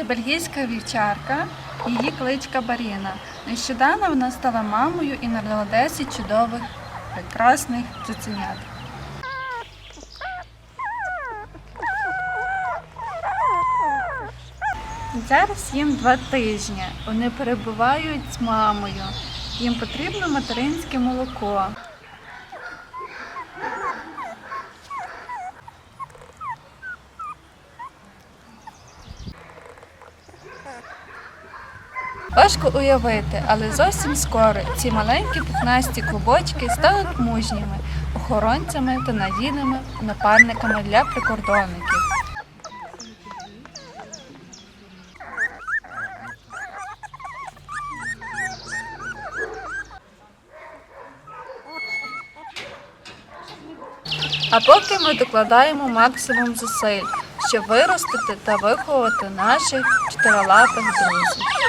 Це бельгійська вівчарка, її кличка Баріна. Нещодавно вона стала мамою і народила 10 чудових, прекрасних цуценят. Зараз їм два тижні. Вони перебувають з мамою. Їм потрібно материнське молоко. Важко уявити, але зовсім скоро ці маленькі пухнасті клубочки стануть мужніми охоронцями та надійними напарниками для прикордонників. А поки ми докладаємо максимум зусиль, щоб виростити та виховати наших чотирилапих друзів.